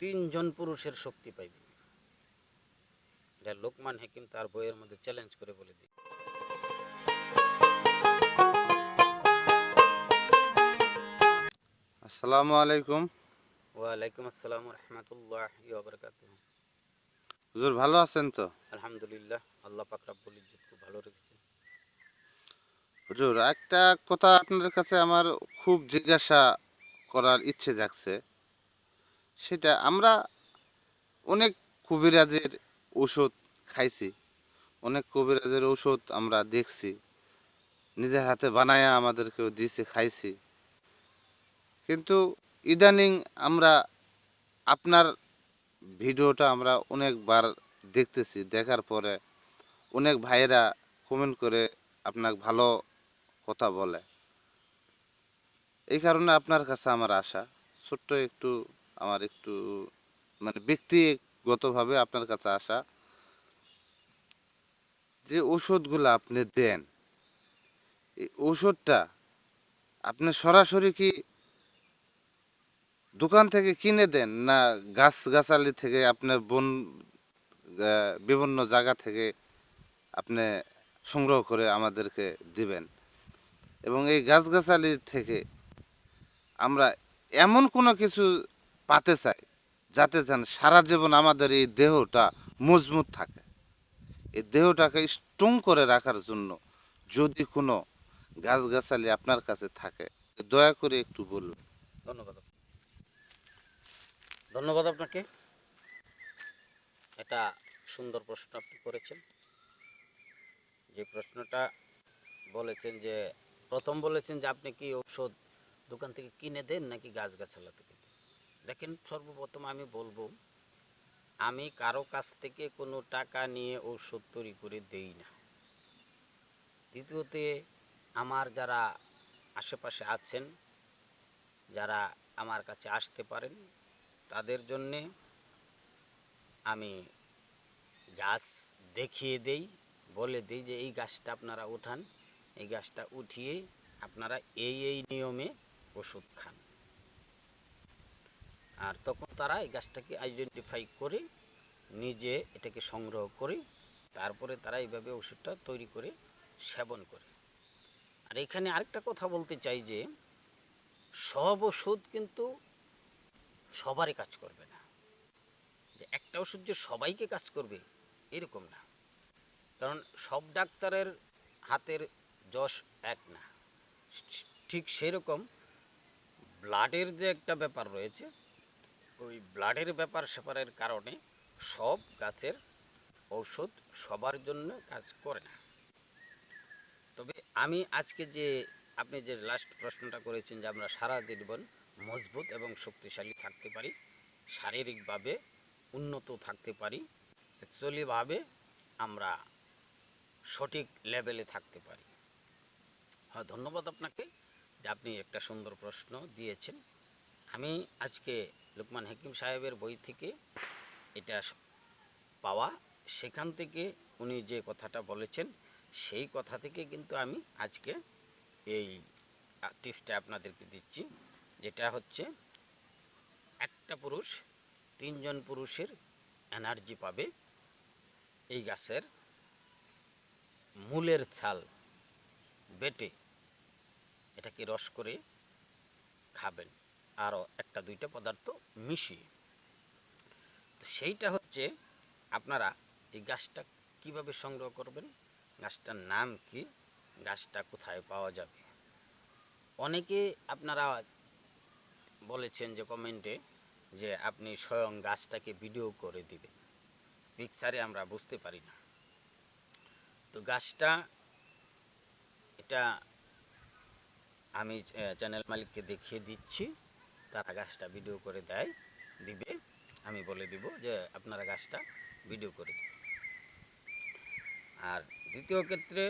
তিনজন পুরুষের শক্তি পাইবে। এটা লোকমান হাকিম তার বইয়ের মধ্যে চ্যালেঞ্জ করে বলে দিই আসসালামু আলাইকুম। ওয়ালাইকুম আসসালাম রহমতুল্লাহ বারকাত হুজুর ভালো আছেন তো? আলহামদুলিল্লাহ আল্লাহ পাক রাব্বুল ইজ্জত খুব ভালো রেখেছে। হুজুর একটা কথা আপনার কাছে আমার খুব জিজ্ঞাসা করার ইচ্ছে জাগছে। সেটা আমরা অনেক কবিরাজের ওষুধ খাইছি। অনেক কবিরাজের ওষুধ আমরা দেখছি। নিজের হাতে বানায়া আমাদেরকেও দিছে, খাইছি। কিন্তু ইদানিং আমরা আপনার ভিডিওটা আমরা অনেকবার দেখতেছি। দেখার পরে অনেক ভাইয়েরা কমেন্ট করে আপনাকে ভালো কথা বলে। এই কারণে আপনার কাছে আমার আশা। ছোট্ট একটু আমার একটু মানে ব্যক্তিগতভাবে আপনার কাছে আসা, যে ওষুধগুলো আপনি দেন, এই ওষুধটা আপনি সরাসরি কি দোকান থেকে কিনে দেন না গাছ গাছালি থেকে আপনার বন বিভিন্ন জায়গা থেকে আপনি সংগ্রহ করে আমাদেরকে দিবেন? এবং এই গাছগাছালির থেকে আমরা এমন কোনো কিছু পাতে চাই, যাতে যেন সারা জীবন আমাদের এই দেহটা মজবুত থাকে। এই দেহটাকে স্ট্রং করে রাখার জন্য যদি কোনো গাছগাছালি আপনার কাছে থাকে, দয়া করে একটু বলুন। ধন্যবাদ ধন্যবাদ আপনাকে। এটা সুন্দর প্রশ্ন আপনি করেছেন। যে প্রশ্নটা বলেছেন যে, প্রথম বলেছেন যে আপনি কি ঔষধ দোকান থেকে কিনে দেন নাকি গাছগাছালা থেকে? দেখেন সর্বপ্রথম আমি বলব, আমি কারও কাছ থেকে কোনো টাকা নিয়ে ঔষধ তৈরি করে দেই না। দ্বিতীয়তে, আমার যারা আশেপাশে আছেন, যারা আমার কাছে আসতে পারেন, তাদের জন্যে আমি গাছ দেখিয়ে দেই, বলে দিই যে এই গাছটা আপনারা উঠান, এই গাছটা উঠিয়ে আপনারা এই এই নিয়মে ওষুধ খান। আর তখন তারা এই গাছটাকে আইডেন্টিফাই করে নিজে এটাকে সংগ্রহ করে তারপরে তারা এইভাবে ওষুধটা তৈরি করে সেবন করে। আর এখানে আরেকটা কথা বলতে চাই যে, সব ওষুধ কিন্তু সবারই কাজ করবে না। যে একটা ওষুধ যে সবাইকে কাজ করবে, এরকম না। কারণ সব ডাক্তারের হাতের যশ এক না। ঠিক সেরকম ব্লাডের যে একটা ব্যাপার রয়েছে ওই ব্লাডের ব্যাপার স্যাপারের কারণে সব গাছের ঔষধ সবার জন্য কাজ করে না। তবে আমি আজকে যে আপনি যে লাস্ট প্রশ্নটা করেছেন যে আমরা সারা জীবন মজবুত এবং শক্তিশালী থাকতে পারি, শারীরিকভাবে উন্নত থাকতে পারি সেক্সুয়ালিভাবে আমরা সঠিক লেভেলে থাকতে পারি। হ্যাঁ ধন্যবাদ আপনাকে যে আপনি একটা সুন্দর প্রশ্ন দিয়েছেন। আমি আজকে লুকমান হাকিম সাহেবের বই থেকে এটা পাওয়া, সেখান থেকে উনি যে কথাটা বলেছেন, সেই কথা থেকে কিন্তু আমি আজকে এই টিপসটা আপনাদেরকে দিচ্ছি। যেটা হচ্ছে, একটা পুরুষ তিনজন পুরুষের এনার্জি পাবে এই গাছের মূলের ছাল বেটে এটাকে রস করে খাবেন। আরও একটা, দুইটা পদার্থ মিশিয়ে। তো সেইটা হচ্ছে, আপনারা এই গাছটা কীভাবে সংগ্রহ করবেন? গাছটার নাম কি? গাছটা কোথায় পাওয়া যাবে? অনেকে আপনারা বলেছেন যে কমেন্টে যে আপনি স্বয়ং গাছটাকে ভিডিও করে দিবেন। পিকচারে আমরা বুঝতে পারি না। তো গাছটা, এটা আমি চ্যানেল মালিককে দেখিয়ে দিচ্ছি। তারা গাছটা ভিডিও করে দেয়, দিবে, আমি বলে দিব যে আপনারা গাছটা ভিডিও করে দিন। আর দ্বিতীয় ক্ষেত্রে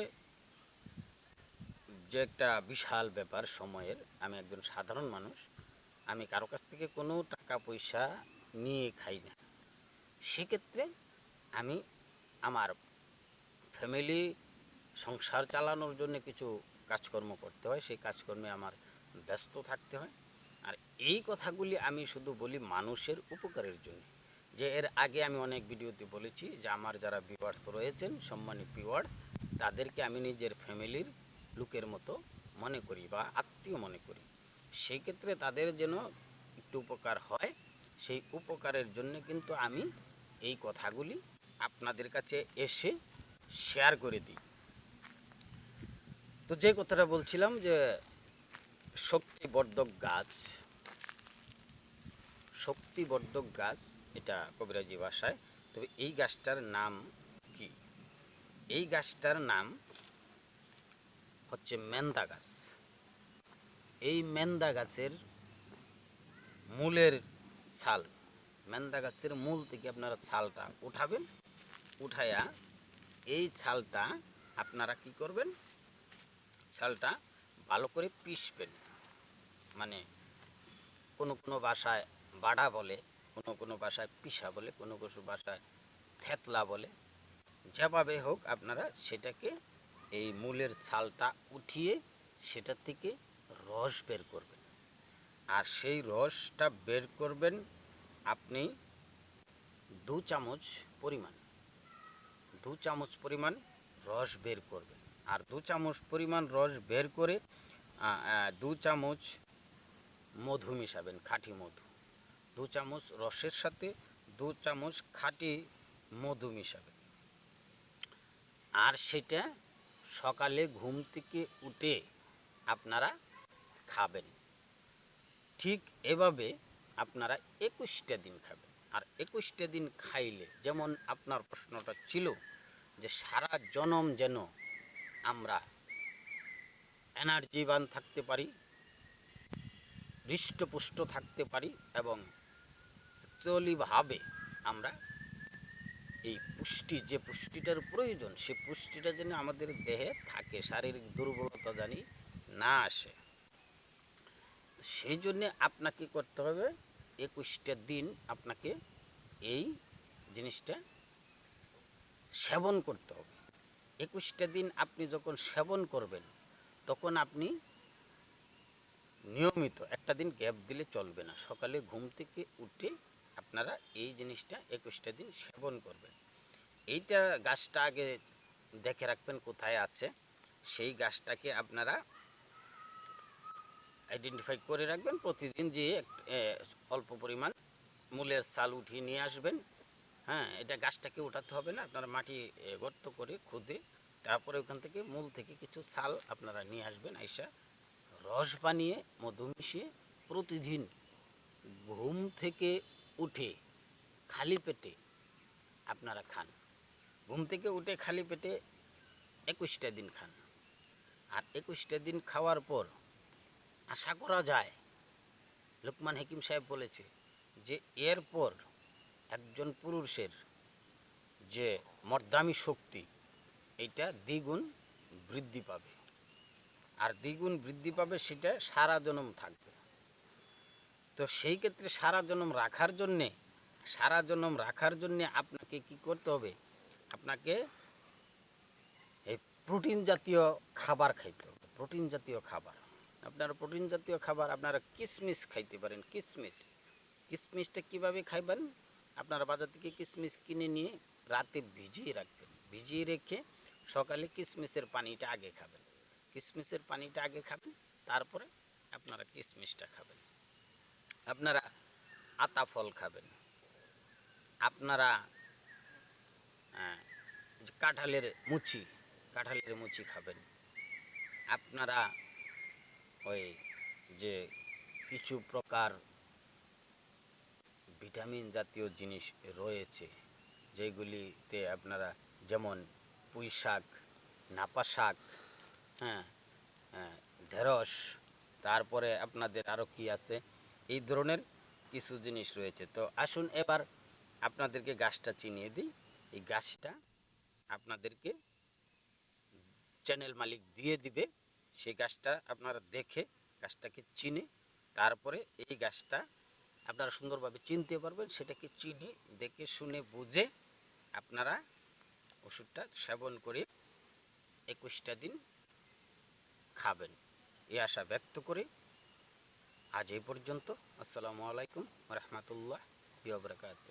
যে একটা বিশাল ব্যাপার সময়ের, আমি একজন সাধারণ মানুষ, আমি কারও কাছ থেকে কোনো টাকা পয়সা নিয়ে খাই না। সেক্ষেত্রে আমি আমার ফ্যামিলি সংসার চালানোর জন্য কিছু কাজকর্ম করতে হয়, সেই কাজকর্মে আমার ব্যস্ত থাকতে হয়। আর এই কথাগুলি আমি শুধু বলি মানুষের উপকারের জন্য। যে এর আগে আমি অনেক ভিডিওতে বলেছি যে আমার যারা ভিউয়ার্স রয়েছেন, সম্মানিত ভিউয়ার্স তাদেরকে আমি নিজের ফ্যামিলির লোকের মতো মনে করি বা আত্মীয় মনে করি। সেই ক্ষেত্রে তাদের যেন একটু উপকার হয়, সেই উপকারের জন্য কিন্তু আমি এই কথাগুলি আপনাদের কাছে এসে শেয়ার করে দিই। তো যে কথাটা বলছিলাম যে শক্তিবর্ধক গাছ। শক্তিবর্ধক গাছ, এটা কবিরাজি ভাষায়। তবে এই গাছটার নাম কি? এই গাছটার নাম হচ্ছে মেন্দা গাছ। এই মেন্দা গাছের মূলের ছাল, মেন্দা গাছের মূল থেকে আপনারা ছালটা উঠাবেন। উঠায়া এই ছালটা আপনারা কি করবেন? ছালটা ভালো করে পিষবেন। মানে কোনো কোনো ভাষায় বাড়া বলে, কোনো কোনো ভাষায় পিসা বলে, কোনো কোনো ভাষায় থেতলা বলে, যেভাবে হোক আপনারা সেটাকে এই মূলের ছালটা উঠিয়ে সেটা থেকে রস বের করবেন। আর সেই রসটা বের করবেন আপনি দু চামচ পরিমাণ। দু চামচ পরিমাণ রস বের করবেন। আর দু চামচ পরিমাণ রস বের করে দু চামচ মধু মিশাবেন, খাঁটি মধু। দু চামচ রসের সাথে দু চামচ খাঁটি মধু মিশাবেন। আর সেটা সকালে ঘুম থেকে উঠে আপনারা খাবেন। ঠিক এভাবে আপনারা একুশটা দিন খাবেন। আর একুশটা দিন খাইলে, যেমন আপনার প্রশ্নটা ছিল যে সারা জনম যেন আমরা এনার্জিবান থাকতে পারি হৃষ্টপুষ্ট থাকতে পারি এবং সেক্সুয়ালিভাবে আমরা এই পুষ্টি, যে পুষ্টিটার প্রয়োজন, সে পুষ্টিটা যেন আমাদের দেহে থাকে, শারীরিক দুর্বলতা জানি না আসে। সেই জন্যে আপনাকে করতে হবে একুশটা দিন আপনাকে এই জিনিসটা সেবন করতে হবে। একুশটা দিন আপনি যখন সেবন করবেন, তখন আপনি নিয়মিত একটা দিন গ্যাপ দিলে চলবে না। সকালে ঘুম থেকে উঠে আপনারা এই জিনিসটা একুশটা দিন সেবন করবেন। এইটা গাছটা আগে দেখে রাখবেন কোথায় আছে। সেই গাছটাকে আপনারা আইডেন্টিফাই করে রাখবেন। প্রতিদিন যে অল্প পরিমাণ মূলের চাল উঠিয়ে নিয়ে আসবেন। হ্যাঁ এটা গাছটাকে উঠাতে হবে না। আপনারা মাটি গর্ত করে খুদে তারপরে ওখান থেকে মূল থেকে কিছু ছাল আপনারা নিয়ে আসবেন আইসা রস বানিয়ে মধু মিশিয়ে প্রতিদিন ঘুম থেকে উঠে খালি পেটে আপনারা খান। ঘুম থেকে উঠে খালি পেটে একুশটা দিন খান। আর একুশটা দিন খাওয়ার পর আশা করা যায়, লোকমান হাকিম সাহেব বলেছে যে এরপর একজন পুরুষের যে মর্দামি শক্তি, এটা দ্বিগুণ বৃদ্ধি পাবে। আর দ্বিগুণ বৃদ্ধি পাবে সেটা সারা জনম থাকবে। তো সেই ক্ষেত্রে সারা জনম রাখার জন্যে, সারা জনম রাখার জন্যে আপনাকে কি করতে হবে? আপনাকে এই প্রোটিন জাতীয় খাবার খাইতে হবে, প্রোটিন জাতীয় খাবার। আপনারা প্রোটিন জাতীয় খাবার আপনারা কিশমিশ খাইতে পারেন কিশমিশ কিশমিশটা কীভাবে খাইবেন? আপনারা বাজার থেকে কিশমিশ কিনে নিয়ে রাতে ভিজিয়ে রাখবেন। ভিজিয়ে রেখে সকালে কিশমিশের পানিটা আগে খাবেন। কিশমিশের পানিটা আগে খাবেন তারপরে আপনারা কিশমিশটা খাবেন। আপনারা আতা ফল খাবেন। আপনারা আহ, কাঁঠালের মুচি কাঁঠালের মুচি খাবেন। আপনারা ওই যে কিছু প্রকার ভিটামিন জাতীয় জিনিস রয়েছে যেগুলিতে আপনারা যেমন পুঁই শাক নাপা শাক হ্যাঁ হ্যাঁ, ঢেঁড়স তারপরে আপনাদের আরও কি আছে? এই ধরনের কিছু জিনিস রয়েছে। তো আসুন এবার আপনাদেরকে গাছটা চিনিয়ে দিই। এই গাছটা আপনাদেরকে চ্যানেল মালিক দিয়ে দিবে। সেই গাছটা আপনারা দেখে গাছটাকে চিনে তারপরে এই গাছটা আপনারা সুন্দরভাবে চিনতে পারবেন সেটাকে চিনি দেখে শুনে বুঝে আপনারা ওষুধটা সেবন করে একুশটা দিন খাবেন। এই আশা ব্যক্ত করে আজ এই পর্যন্ত। আসসালামু আলাইকুম রহমতুল্লাহ বরকাত